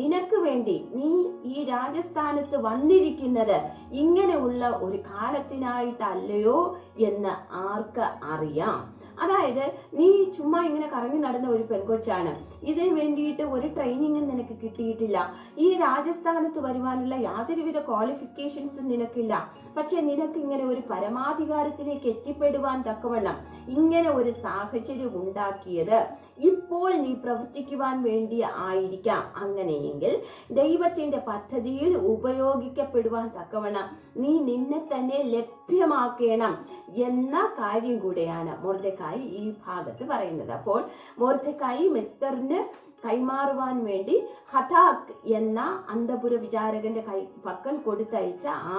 നിനക്ക് വേണ്ടി നീ ഈ രാജസ്ഥാനത്ത് വന്നിരിക്കുന്നത് ഇങ്ങനെയുള്ള ഒരു കാലത്തിനായിട്ടല്ലയോ എന്ന് ആർക്ക് അറിയാം? അതായത് നീ ചുമ്മാ ഇങ്ങനെ കറങ്ങി നടന്ന ഒരു പെങ്കൊച്ചാണ്. ഇതിന് വേണ്ടിയിട്ട് ഒരു ട്രെയിനിങ്ങും നിനക്ക് കിട്ടിയിട്ടില്ല. ഈ രാജസ്ഥാനത്ത് വരുവാനുള്ള യാതൊരുവിധ ക്വാളിഫിക്കേഷൻസും നിനക്കില്ല. പക്ഷെ നിനക്ക് ഇങ്ങനെ ഒരു പരമാധികാരത്തിലേക്ക് എത്തിപ്പെടുവാൻ തക്കവണ്ണം ഇങ്ങനെ ഒരു സാഹചര്യം ഉണ്ടാക്കിയത് ഇപ്പോൾ നീ പ്രവർത്തിക്കുവാൻ വേണ്ടി ആയിരിക്കാം. അങ്ങനെയെങ്കിൽ ദൈവത്തിന്റെ പദ്ധതിയിൽ ഉപയോഗിക്കപ്പെടുവാൻ തക്കവണ്ണം നീ നിന്നെ തന്നെ ലഭ്യമാക്കണം എന്ന കാര്യം കൂടെയാണ് മോർദക്കായി ഈ ഭാഗത്ത് പറയുന്നത്. അപ്പോൾ മോർദക്കായി മിസ്റ്ററിന് കൈമാറുവാൻ വേണ്ടി ഹതാക് എന്ന അന്തപുര വിചാരകന്റെ കൈ പക്കൽ കൊടുത്തയച്ച ആ ആ,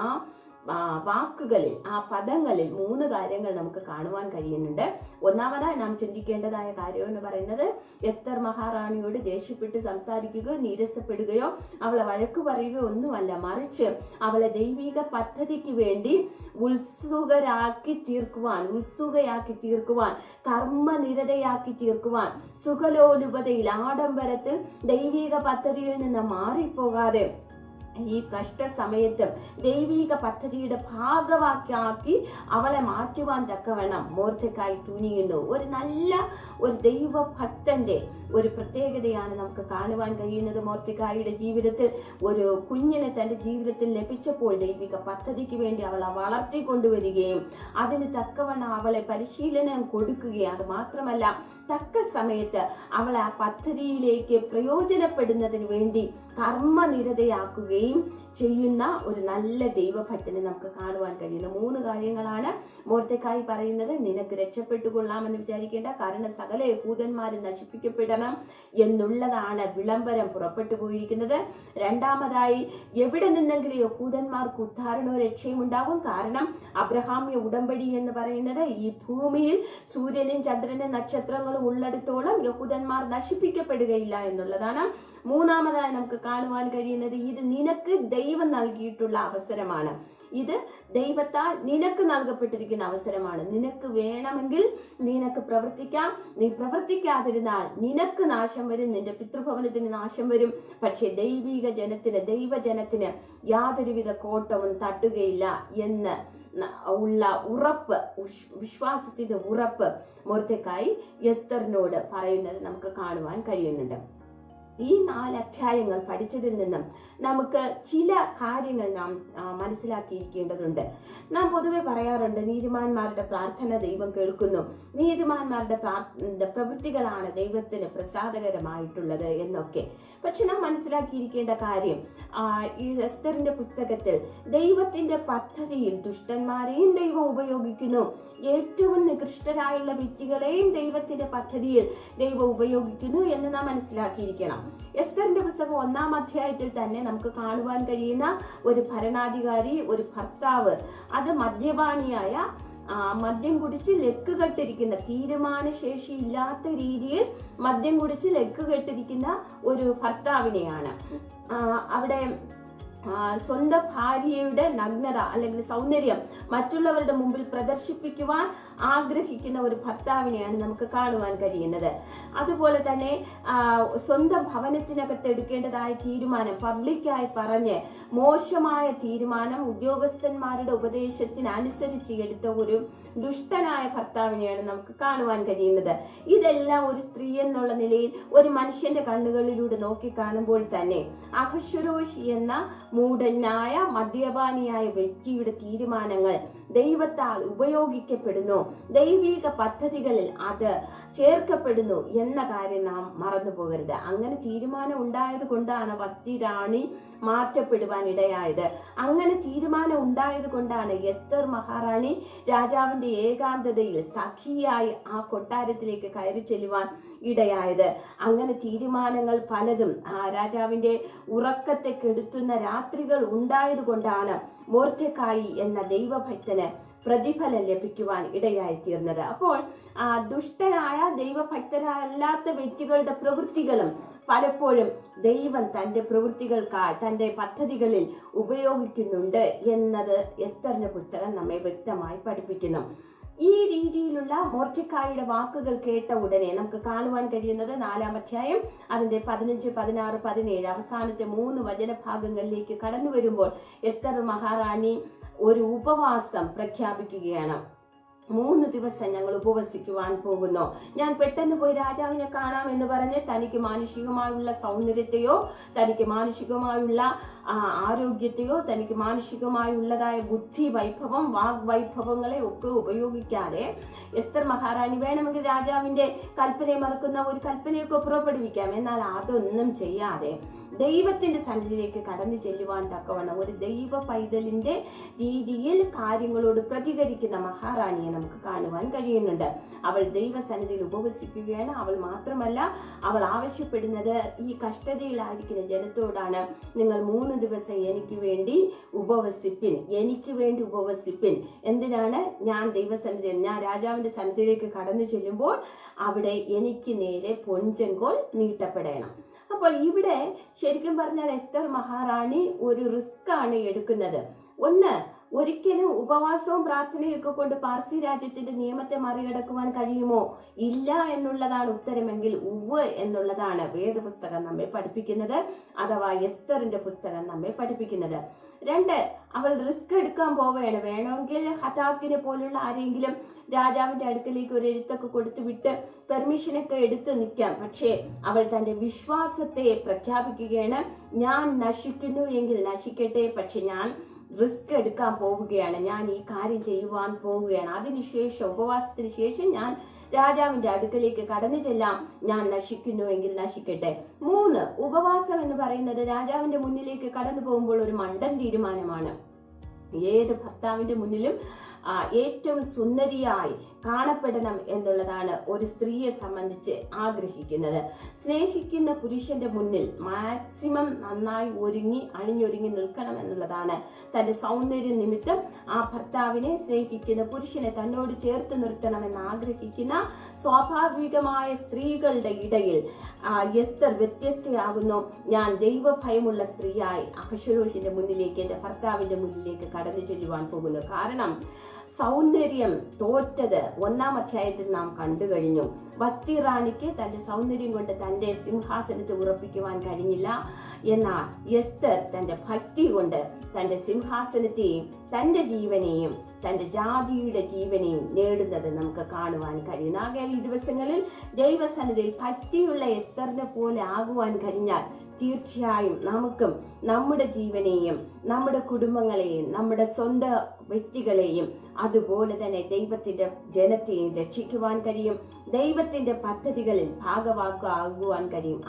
വാക്കുകളിൽ ആ പദങ്ങളിൽ മൂന്ന് കാര്യങ്ങൾ നമുക്ക് കാണുവാൻ കഴിയുന്നുണ്ട്. ഒന്നാമതായി നാം ചിന്തിക്കേണ്ടതായ കാര്യം എന്ന് പറയുന്നത് എസ്തർ മഹാറാണിയോട് ദേഷ്യപ്പെട്ട് സംസാരിക്കുകയോ നീരസപ്പെടുകയോ അവളെ വഴക്ക് പറയുകയോ ഒന്നുമല്ല മറിച്ച് അവളെ ദൈവിക പദ്ധതിക്ക് വേണ്ടി ഉത്സുകരാക്കി തീർക്കുവാൻ ഉത്സുകയാക്കി തീർക്കുവാൻ കർമ്മനിരതയാക്കി തീർക്കുവാൻ സുഖലോലുപതയിൽ ആഡംബരത്തിൽ ദൈവിക പദ്ധതിയിൽ നിന്ന് മാറിപ്പോകാതെ ഈ കഷ്ടസമയത്തും ദൈവിക പദ്ധതിയുടെ ഭാഗവാക്കാക്കി അവളെ മാറ്റുവാൻ തക്കവണ്ണം മോർച്ചക്കായി തുനിയുന്നു. ഒരു നല്ല ഒരു ദൈവഭക്തന്റെ ഒരു പ്രത്യേകതയാണ് നമുക്ക് കാണുവാൻ കഴിയുന്നത്. മോർത്തിക്കായുടെ ജീവിതത്തിൽ ഒരു കുഞ്ഞിനെ തന്റെ ജീവിതത്തിൽ ലഭിച്ചപ്പോൾ ദൈവിക പദ്ധതിക്ക് വേണ്ടി അവളെ വളർത്തി കൊണ്ടുവരികയും അതിന് തക്കവണ്ണം അവളെ പരിശീലനം കൊടുക്കുകയും അത് മാത്രമല്ല തക്ക സമയത്ത് അവളെ ആ പദ്ധതിയിലേക്ക് പ്രയോജനപ്പെടുന്നതിന് വേണ്ടി കർമ്മനിരതയാക്കുകയും ചെയ്യുന്ന ഒരു നല്ല ദൈവഭക്തനെ നമുക്ക് കാണുവാൻ കഴിയുന്ന. മൂന്ന് കാര്യങ്ങളാണ് മോർത്തക്കായി പറയുന്നത്. നിനക്ക് രക്ഷപ്പെട്ടുകൊള്ളാമെന്ന് വിചാരിക്കേണ്ട. കാരണം സകല യഹൂദന്മാര് നശിപ്പിക്കപ്പെടണം. എന്നുള്ളതാണ് വിളംബരം പുറപ്പെട്ടു പോയിരിക്കുന്നത്. രണ്ടാമതായി എവിടെ നിന്നെങ്കിലും യഹൂദന്മാർക്ക് ഉദ്ധാരണവും രക്ഷയും ഉണ്ടാകും. കാരണം അബ്രഹാമിയ ഉടമ്പടി എന്ന് പറയുന്നത് ഈ ഭൂമിയിൽ സൂര്യനും ചന്ദ്രനും നക്ഷത്രങ്ങളും ഉള്ളിടത്തോളം യഹൂദന്മാർ നശിപ്പിക്കപ്പെടുകയില്ല എന്നുള്ളതാണ്. മൂന്നാമതായി നമുക്ക് കാണുവാൻ കഴിയുന്നത് ഇത് നിനക്ക് ദൈവം നൽകിയിട്ടുള്ള അവസരമാണ്. ഇത് ദൈവത്താൽ നിനക്ക് നൽകപ്പെട്ടിരിക്കുന്ന അവസരമാണ്. നിനക്ക് വേണമെങ്കിൽ നിനക്ക് പ്രവർത്തിക്കാം. നീ പ്രവർത്തിക്കാതിരുന്നാൽ നിനക്ക് നാശം വരും. നിന്റെ പിതൃഭവനത്തിന് നാശം വരും. പക്ഷേ ദൈവിക ജനത്തിന് ദൈവജനത്തിന് യാതൊരുവിധ കോട്ടവും തട്ടുകയില്ല എന്ന് ഉള്ള ഉറപ്പ് വിശ്വാസത്തിന്റെ ഉറപ്പ് മുറത്തേക്കായി എസ്തറിനോട് പറയുന്നത് നമുക്ക് കാണുവാൻ കഴിയുന്നുണ്ട്. ഈ നാല് അധ്യായങ്ങൾ പഠിച്ചതിൽ നിന്നും നമുക്ക് ചില കാര്യങ്ങൾ നാം മനസ്സിലാക്കിയിരിക്കേണ്ടതുണ്ട്. നാം പൊതുവെ പറയാറുണ്ട് നീതിമാന്മാരുടെ പ്രാർത്ഥന ദൈവം കേൾക്കുന്നു. നീതിമാന്മാരുടെ പ്രവൃത്തികളാണ് ദൈവത്തിന് പ്രസാദകരമായിട്ടുള്ളത് എന്നൊക്കെ. പക്ഷെ നാം മനസ്സിലാക്കിയിരിക്കേണ്ട കാര്യം ഈ എസ്തറിന്റെ പുസ്തകത്തിൽ ദൈവത്തിന്റെ പദ്ധതിയിൽ ദുഷ്ടന്മാരെയും ദൈവം ഉപയോഗിക്കുന്നു. ഏറ്റവും നികൃഷ്ടരായുള്ള വ്യക്തികളെയും ദൈവത്തിന്റെ പദ്ധതിയിൽ ദൈവം ഉപയോഗിക്കുന്നു എന്ന് നാം മനസ്സിലാക്കിയിരിക്കണം. എസ്തറിന്റെ പുസ്തകം ഒന്നാം അധ്യായത്തിൽ തന്നെ നമുക്ക് കാണുവാൻ കഴിയുന്ന ഒരു ഭരണാധികാരി ഒരു ഭർത്താവ്. അത് മദ്യപാനിയായ മദ്യം കുടിച്ച് ലെക്ക് കെട്ടിരിക്കുന്ന തീരുമാനശേഷി ഇല്ലാത്ത രീതിയിൽ മദ്യം കുടിച്ച് ലെക്ക് കെട്ടിരിക്കുന്ന ഒരു ഭർത്താവിനെയാണ്. അവിടെ സ്വന്തം ഭാര്യയുടെ നഗ്നത അല്ലെങ്കിൽ സൗന്ദര്യം മറ്റുള്ളവരുടെ മുമ്പിൽ പ്രദർശിപ്പിക്കുവാൻ ആഗ്രഹിക്കുന്ന ഒരു ഭർത്താവിനെയാണ് നമുക്ക് കാണുവാൻ കഴിയുന്നത്. അതുപോലെ തന്നെ സ്വന്തം ഭവനത്തിനകത്ത് എടുക്കേണ്ടതായ തീരുമാനം പബ്ലിക്കായി പറഞ്ഞ് മോശമായ തീരുമാനം ഉദ്യോഗസ്ഥന്മാരുടെ ഉപദേശത്തിനനുസരിച്ച് എടുത്ത ഒരു ദുഷ്ടനായ ഭർത്താവിനെയാണ് നമുക്ക് കാണുവാൻ കഴിയുന്നത്. ഇതെല്ലാം ഒരു സ്ത്രീ എന്നുള്ള നിലയിൽ ഒരു മനുഷ്യന്റെ കണ്ണുകളിലൂടെ നോക്കി കാണുമ്പോൾ തന്നെ അഹശ്വരോഷി എന്ന മൂഢനായ മദ്യപാനിയായ വ്യക്തിയുടെ തീരുമാനങ്ങൾ ദൈവത്താൽ ഉപയോഗിക്കപ്പെടുന്നു. ദൈവിക പദ്ധതികളിൽ അത് ചേർക്കപ്പെടുന്നു എന്ന കാര്യം നാം മറന്നു പോകരുത് അങ്ങനെ തീരുമാനം ഉണ്ടായത് കൊണ്ടാണ് വസ്തി റാണി മാറ്റപ്പെടുവാൻ ഇടയായത്. അങ്ങനെ തീരുമാനം ഉണ്ടായത് കൊണ്ടാണ് എസ്തർ മഹാറാണി രാജാവിന്റെ ഏകാന്തതയിൽ സഖിയായി ആ കൊട്ടാരത്തിലേക്ക് കയറി ചെല്ലുവാൻ ഇടയായത്. അങ്ങനെ തീരുമാനങ്ങൾ പലതും ആ രാജാവിന്റെ ഉറക്കത്തെ കെടുത്തുന്ന രാത്രികൾ ഉണ്ടായത് കൊണ്ടാണ് മോർച്ചക്കായി എന്ന ദൈവഭക്തന് പ്രതിഫലം ലഭിക്കുവാൻ ഇടയായി തീർന്നത്. അപ്പോൾ ആ, ദുഷ്ടനായ ദൈവഭക്തരല്ലാത്ത വ്യക്തികളുടെ പ്രവൃത്തികളും പലപ്പോഴും ദൈവം തന്റെ പ്രവൃത്തികൾക്കായി തന്റെ പദ്ധതികളിൽ ഉപയോഗിക്കുന്നുണ്ട് എന്നത് എസ്തറിന്റെ പുസ്തകം നമ്മെ വ്യക്തമായി പഠിപ്പിക്കുന്നു. ഈ രീതിയിലുള്ള മോർച്ചക്കായുടെ വാക്കുകൾ കേട്ട ഉടനെ നമുക്ക് കാണുവാൻ കഴിയുന്നത് നാലാം അധ്യായം അതിന്റെ പതിനഞ്ച് പതിനാറ് പതിനേഴ് അവസാനത്തെ മൂന്ന് വചനഭാഗങ്ങളിലേക്ക് കടന്നു വരുമ്പോൾ എസ്തർ മഹാറാണി ഒരു ഉപവാസം പ്രഖ്യാപിക്കുകയാണ്. മൂന്ന് ദിവസം ഞങ്ങൾ ഉപവസിക്കുവാൻ പോകുന്നു. ഞാൻ പെട്ടെന്ന് പോയി രാജാവിനെ കാണാം എന്ന് പറഞ്ഞ് തനിക്ക് മാനുഷികമായുള്ള സൗന്ദര്യത്തെയോ തനിക്ക് മാനുഷികമായുള്ള ആരോഗ്യത്തെയോ തനിക്ക് മാനുഷികമായുള്ളതായ ബുദ്ധി വൈഭവം വാഗ്വൈഭവങ്ങളെ ഒക്കെ ഉപയോഗിക്കാതെ എസ്തർ മഹാറാണി വേണമെങ്കിൽ രാജാവിന്റെ കൽപ്പനയെ മറക്കുന്ന ഒരു കൽപ്പനയൊക്കെ പുറപ്പെടുവിക്കാം. എന്നാൽ അതൊന്നും ചെയ്യാതെ ദൈവത്തിന്റെ സന്നിധിയിലേക്ക് കടന്നു ചെല്ലുവാൻ തക്കവണ്ണം ഒരു ദൈവ പൈതലിന്റെ രീതിയിൽ കാര്യങ്ങളോട് പ്രതികരിക്കുന്ന മഹാറാണിയെ നമുക്ക് കാണുവാൻ കഴിയുന്നുണ്ട്. അവൾ ദൈവസന്നിധിയിൽ ഉപവസിക്കുകയാണ്. അവൾ മാത്രമല്ല അവൾ ആവശ്യപ്പെടുന്നത് ഈ കഷ്ടതയിലായിരിക്കുന്ന ജനത്തോടാണ്. നിങ്ങൾ മൂന്ന് ദിവസം എനിക്ക് വേണ്ടി ഉപവസിപ്പിൻ എനിക്ക് വേണ്ടി ഉപവസിപ്പിൻ. എന്തിനാണ്? ഞാൻ ദൈവസന്നിധി ഞാൻ രാജാവിന്റെ സന്നിധിയിലേക്ക് കടന്നു ചെല്ലുമ്പോൾ അവിടെ എനിക്ക് നേരെ പൊഞ്ചങ്കോൾ നീട്ടപ്പെടണം. അപ്പോൾ ഇവിടെ ശരിക്കും പറഞ്ഞാൽ എസ്റ്റർ മഹാറാണി ഒരു റിസ്ക് ആണ് എടുക്കുന്നത്. ഒന്ന് ഒരിക്കലും ഉപവാസവും പ്രാർത്ഥനയൊക്കെ കൊണ്ട് പാർസി രാജ്യത്തിന്റെ നിയമത്തെ മറികടക്കുവാൻ കഴിയുമോ? ഇല്ല എന്നുള്ളതാണ് ഉത്തരമെങ്കിൽ ഉവ് എന്നുള്ളതാണ് വേദപുസ്തകം നമ്മെ പഠിപ്പിക്കുന്നത് അഥവാ എസ്തറിന്റെ പുസ്തകം നമ്മെ പഠിപ്പിക്കുന്നത്. രണ്ട് അവൾ റിസ്ക് എടുക്കാൻ പോവുകയാണ്. വേണമെങ്കിൽ ഹതാക്കിനെ പോലുള്ള ആരെങ്കിലും രാജാവിന്റെ അടുക്കലേക്ക് ഒരു എഴുത്തൊക്കെ കൊടുത്തു വിട്ട് പെർമിഷനൊക്കെ എടുത്ത് നിൽക്കാം. പക്ഷേ അവൾ തന്റെ വിശ്വാസത്തെ പ്രഖ്യാപിക്കുകയാണ്. ഞാൻ നശിക്കുന്നു എങ്കിൽ നശിക്കട്ടെ. പക്ഷെ ഞാൻ റിസ്ക് എടുക്കാൻ പോവുകയാണ്. ഞാൻ ഈ കാര്യം ചെയ്യുവാൻ പോവുകയാണ്. അതിനുശേഷം ഉപവാസത്തിന് ശേഷം ഞാൻ രാജാവിന്റെ അടുക്കലേക്ക് കടന്നു ചെല്ലാം. ഞാൻ നശിക്കുന്നു എങ്കിൽ നശിക്കട്ടെ. മൂന്ന് ഉപവാസം എന്ന് പറയുന്നത് രാജാവിന്റെ മുന്നിലേക്ക് കടന്നു പോകുമ്പോൾ ഒരു മണ്ടൻ തീരുമാനമാണ്. ഏത് ഭർത്താവിന്റെ മുന്നിലും ഏറ്റവും സുന്ദരിയായി കാണപ്പെടണം എന്നുള്ളതാണ് ഒരു സ്ത്രീയെ സംബന്ധിച്ച് ആഗ്രഹിക്കുന്നത്. സ്നേഹിക്കുന്ന പുരുഷന്റെ മുന്നിൽ മാക്സിമം നന്നായി ഒരുങ്ങി അണിഞ്ഞൊരുങ്ങി നിൽക്കണം എന്നുള്ളതാണ് തന്റെ സൗന്ദര്യ നിമിത്തം. ആ ഭർത്താവിനെ സ്നേഹിക്കുന്ന പുരുഷനെ തന്നോട് ചേർത്ത് നിർത്തണമെന്ന് ആഗ്രഹിക്കുന്ന സ്വാഭാവികമായ സ്ത്രീകളുടെ ഇടയിൽ എസ്തർ വ്യത്യസ്തയാകുന്നു. ഞാൻ ദൈവഭയമുള്ള സ്ത്രീയായി അഹശ്വരോഷിന്റെ മുന്നിലേക്ക് എന്റെ ഭർത്താവിന്റെ മുന്നിലേക്ക് കടന്നു ചെല്ലുവാൻ പോകുന്നു. കാരണം സൗന്ദര്യം തോറ്റത് ഒന്നാം അധ്യായത്തിൽ നാം കണ്ടു കഴിഞ്ഞു. വസ്തി റാണിക്ക് തന്റെ സൗന്ദര്യം കൊണ്ട് തന്റെ സിംഹാസനത്തെ ഉറപ്പിക്കുവാൻ കഴിഞ്ഞില്ല. എന്നാൽ എസ്തർ തന്റെ ഭക്തി കൊണ്ട് തന്റെ സിംഹാസനത്തെയും തന്റെ ജീവനെയും തന്റെ ജാതിയുടെ ജീവനെയും നേടുന്നത് നമുക്ക് കാണുവാൻ കഴിയുന്നു. ആകെ ഈ ദിവസങ്ങളിൽ ദൈവസന്നിധിയിൽ ഭക്തിയുള്ള എസ്തറിനെ പോലെ ആകുവാൻ കഴിഞ്ഞാൽ തീർച്ചയായും നമുക്കും നമ്മുടെ ജീവനെയും നമ്മുടെ കുടുംബങ്ങളെയും നമ്മുടെ സ്വന്ത വ്യക്തികളെയും അതുപോലെ തന്നെ ദൈവത്തിന്റെ ജനത്തെയും രക്ഷിക്കുവാൻ കഴിയും. ദൈവത്തിന്റെ പദ്ധതികളിൽ ഭാഗവാക്കാകുവാൻ കഴിയും.